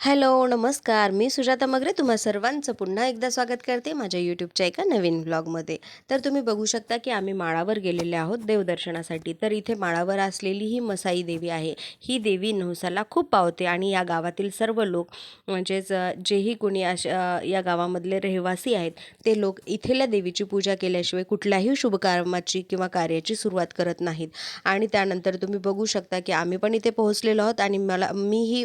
Hello, नमस्कार. मी सुजाता मगरे तुम्हा सर्वांचं पुन्हा एकदा स्वागत करते माझ्या यूट्यूबच्या एका नवीन ब्लॉगमध्ये तर तुम्ही बघू शकता की आम्ही माळावर गेलेले आहोत देवदर्शनासाठी. तर इथे माळावर असलेली ही मसाई देवी आहे. ही देवी नवसाला खूप पावते आणि या गावातील सर्व लोक म्हणजेच जेही कोणी अशा या गावामधले रहिवासी आहेत, ते लोक इथेल्या देवीची पूजा केल्याशिवाय कुठल्याही शुभकामाची किंवा कार्याची सुरुवात करत नाहीत. आणि त्यानंतर तुम्ही बघू शकता की आम्ही पण इथे पोहोचलेलो आहोत आणि मला मीही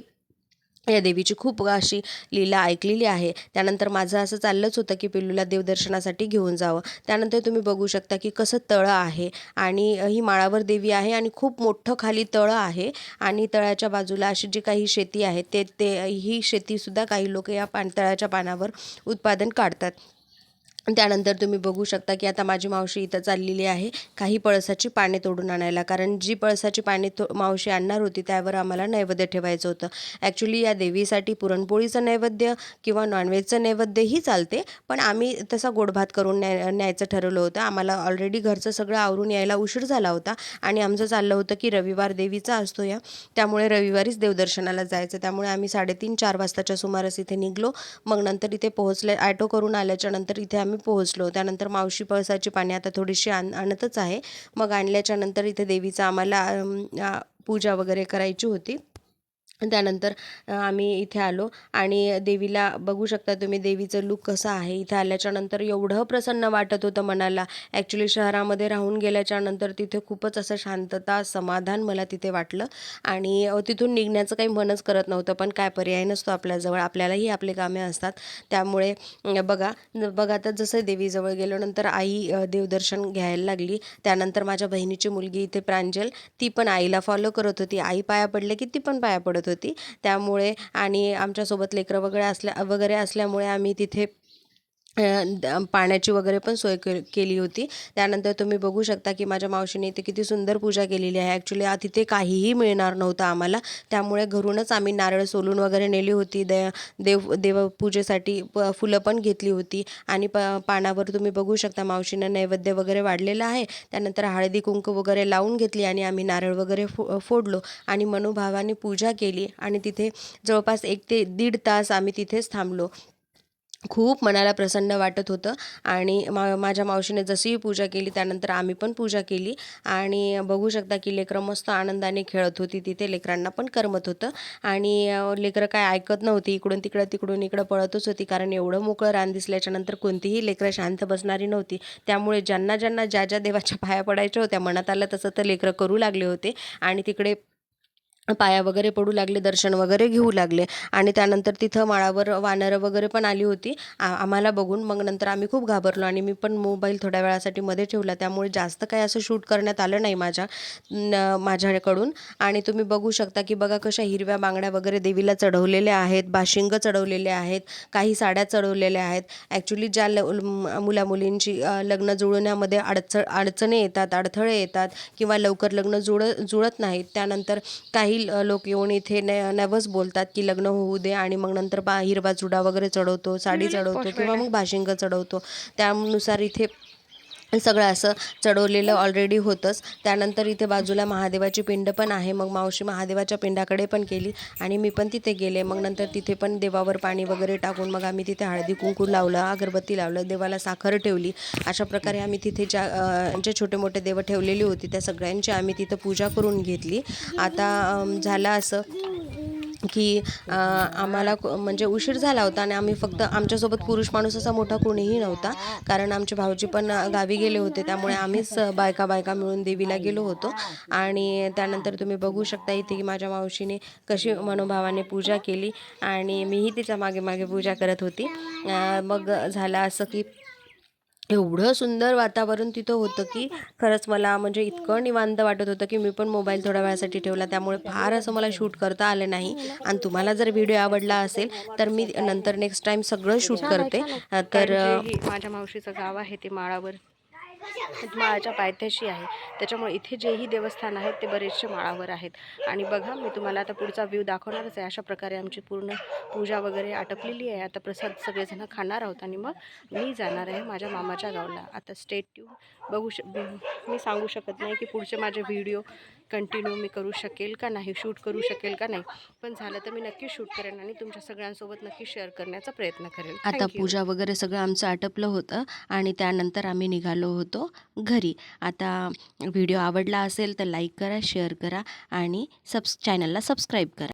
या देवीची खूप अशी लीला ऐकलेली आहे. त्यानंतर माझं असं चाललंच होतं की पिल्लूला देवदर्शनासाठी घेऊन जावं. त्यानंतर तुम्ही बघू शकता की कसं तळं आहे आणि ही माळावर देवी आहे आणि खूप मोठं खाली तळं आहे आणि तळ्याच्या बाजूला अशी जी काही शेती आहे ते ते ही शेतीसुद्धा काही लोक या पान तळ्याच्या पानावर उत्पादन काढतात. त्यानंतर तुम्ही बघू शकता की आता माझी मावशी इथं चाललेली आहे काही पळसाची पाने तोडून आणायला. कारण जी पळसाची पाने तो मावशी आणणार होती त्यावर आम्हाला नैवेद्य ठेवायचं होतं. ॲक्च्युली या देवीसाठी पुरणपोळीचं नैवेद्य किंवा नॉनव्हेजचं नैवेद्यही चालते. पण आम्ही तसा गोडभात करून न्याय न्यायचं ठरवलं होतं. आम्हाला ऑलरेडी घरचं सगळं आवरून यायला उशीर झाला होता आणि आमचं चाललं होतं की रविवार देवीचा असतो या, त्यामुळे रविवारीच देवदर्शनाला जायचं. त्यामुळे आम्ही 3:30-4 वाजताच्या सुमारास इथे निघालो. मग नंतर इथे पोहोचले ॲटो करून आल्याच्यानंतर इथे आम्ही आम्ही पोहोचलो. त्यानंतर मावशी पळसाची पाने आता थोडीशी आण आणतच आहे. मग आणल्याच्यानंतर इथे देवीचं आम्हाला पूजा वगैरे करायची होती. त्यानंतर आम्ही इथे आलो आणि देवीला बघू शकता तुम्ही देवीचं लुक कसं आहे. इथे आल्याच्यानंतर एवढं प्रसन्न वाटत होतं मनाला. ॲक्च्युली शहरामध्ये राहून गेल्याच्यानंतर तिथे खूपच असं शांतता, समाधान मला तिथे वाटलं आणि तिथून निघण्याचं काही मनच करत नव्हतं. पण काय पर्याय नसतो आपल्याजवळ. आपल्यालाही आपले कामे असतात. त्यामुळे बघा बघा तर जसं देवीजवळ गेल्यानंतर आई देवदर्शन घ्यायला लागली. त्यानंतर माझ्या बहिणीची मुलगी इथे प्रांजल, ती पण आईला फॉलो करत होती. आई पाया पडले की ती पण पाया पडत होती. त्यामुळे आणि आमच्यासोबत लेकरं वगैरे असल्या वगैरे असल्यामुळे आम्ही तिथे पाण्याची वगैरे पण सोय के केली होती. त्यानंतर तुम्ही बघू शकता की माझ्या मावशीने इथे किती सुंदर पूजा केलेली आहे. ॲक्च्युली तिथे काहीही मिळणार नव्हतं आम्हाला. त्यामुळे घरूनच आम्ही नारळ सोलून वगैरे नेली होती. दे देव देवपूजेसाठी प फुलं पण घेतली होती आणि प पानावर तुम्ही बघू शकता मावशीनं नैवेद्य वगैरे वाढलेलं आहे. त्यानंतर हळदी-कुंकू वगैरे लावून घेतली आणि आम्ही नारळ वगैरे फो फोडलो आणि मनोभावाने पूजा केली आणि तिथे जवळपास एक ते दीड तास आम्ही तिथेच थांबलो. खूप मनाला प्रसन्न वाटत होतं आणि मा माझ्या मावशीने जशीही पूजा केली त्यानंतर आम्ही पण पूजा केली आणि बघू शकता की लेकरं मस्त आनंदाने खेळत होती तिथे. लेकरांना पण करमत होतं आणि लेकरं काय ऐकत नव्हती. इकडून तिकडं, तिकडून इकडं पळतच होती. कारण एवढं मोकळं रान दिसल्याच्यानंतर कोणतीही लेकरं शांत बसणारी नव्हती. त्यामुळे ज्यांना, ज्यांना ज्या, ज्या देवाच्या पाया पडायच्या होत्या मनात आलं तसं तर लेकरं करू लागले होते आणि तिकडे पाया वगैरे पडू लागले, दर्शन वगैरे घेऊ लागले आणि त्यानंतर तिथं माळावर वानरं वगैरे पण आली होती आ आम्हाला बघून. मग नंतर आम्ही खूप घाबरलो आणि मी पण मोबाईल थोड्या वेळासाठी मध्ये ठेवला. त्यामुळे जास्त काही असं शूट करण्यात आलं नाही माझ्या न माझ्याकडून आणि तुम्ही बघू शकता की बघा कशा हिरव्या बांगड्या वगैरे देवीला चढवलेल्या आहेत, बाशिंग चढवलेले आहेत, काही साड्या चढवलेल्या आहेत. ॲक्च्युली ज्या ल मुलामुलींची लग्न जुळवण्यामध्ये अडचण अडचणी येतात, अडथळे येतात किंवा लवकर लग्न जुळ जुळत नाहीत. त्यानंतर काही लोक येऊन इथे न नवस बोलतात की लग्न होऊ दे आणि मग नंतर बा हिरवा चुडा वगैरे चढवतो, साडी चढवतो किंवा मग बाशिंग चढवतो. त्यानुसार इथे सगळं असं चढवलेलं ऑलरेडी होतंच. त्यानंतर इथे बाजूला महादेवाची पिंड पण आहे. मग मावशी महादेवाच्या पिंडाकडे पण गेली आणि मी पण तिथे गेले. मग नंतर तिथे पण देवावर पाणी वगैरे टाकून मग आम्ही तिथे हळदी-कुंकू लावलं, अगरबत्ती लावलं, देवाला साखर ठेवली. अशा प्रकारे आम्ही तिथे ज्या जे छोटे-मोठे देव ठेवलेली होती त्या सगळ्यांची आम्ही तिथं पूजा करून घेतली. आता झालं असं की आम्हाला म्हणजे उशीर झाला होता आणि आम्ही फक्त आमच्यासोबत पुरुष माणूस असा मोठा कोणीही नव्हता. कारण आमचे भाऊजी पण गावी गेले होते. त्यामुळे आम्हीच बायका-बायका मिळून देवीला गेलो होतो आणि त्यानंतर तुम्ही बघू शकता इथे की माझ्या मावशीने कशी मनोभावाने पूजा केली आणि मीही तिच्या मागे-मागे पूजा करत होती. मग झालं असं की एवढं सुंदर वातावरण तिथं होतं की खरंच मला म्हणजे इतकं निवांत वाटत होतं की मी पण मोबाईल थोड्या वेळासाठी ठेवला. त्यामुळे फार असं मला शूट करता आलं नाही आणि तुम्हाला जर व्हिडिओ आवडला असेल तर मी नंतर नेक्स्ट टाईम सगळं शूट करते. तर माझ्या मावशीचं गाव आहे ते माळावर माळाच्या पायथ्याशी आहे. त्याच्यामुळे इथे जेही देवस्थान आहेत ते बरेचसे माळावर आहेत आणि बघा मी तुम्हाला आता पुढचा व्ह्यू दाखवणारच आहे. अशा प्रकारे आमची पूर्ण पूजा वगैरे आटपलेली आहे. आता प्रसाद सगळेजण खाणार आहोत आणि मग मी जाणार आहे माझ्या मामाच्या गावाला. आता स्टेट ट्यून बघू श मी सांगू शकत नाही की पुढचे माझे व्हिडिओ कंटिन्यू मी करू शकेल का नाही? शूट करू शकेल का नाही? पण झालं तर मी नक्की शूट करेन आणि तुमच्या सगळ्यांसोबत नक्की शेअर करण्याचा प्रयत्न करेन. आता. पूजा वगैरे सगळं आमचं आटपलं होतं आणि त्यानंतर आम्ही निघालो होतो घरी. आता व्हिडिओ आवडला असेल तर लाईक करा शेअर करा आणि सबस चॅनलला सबस्क्राईब करा.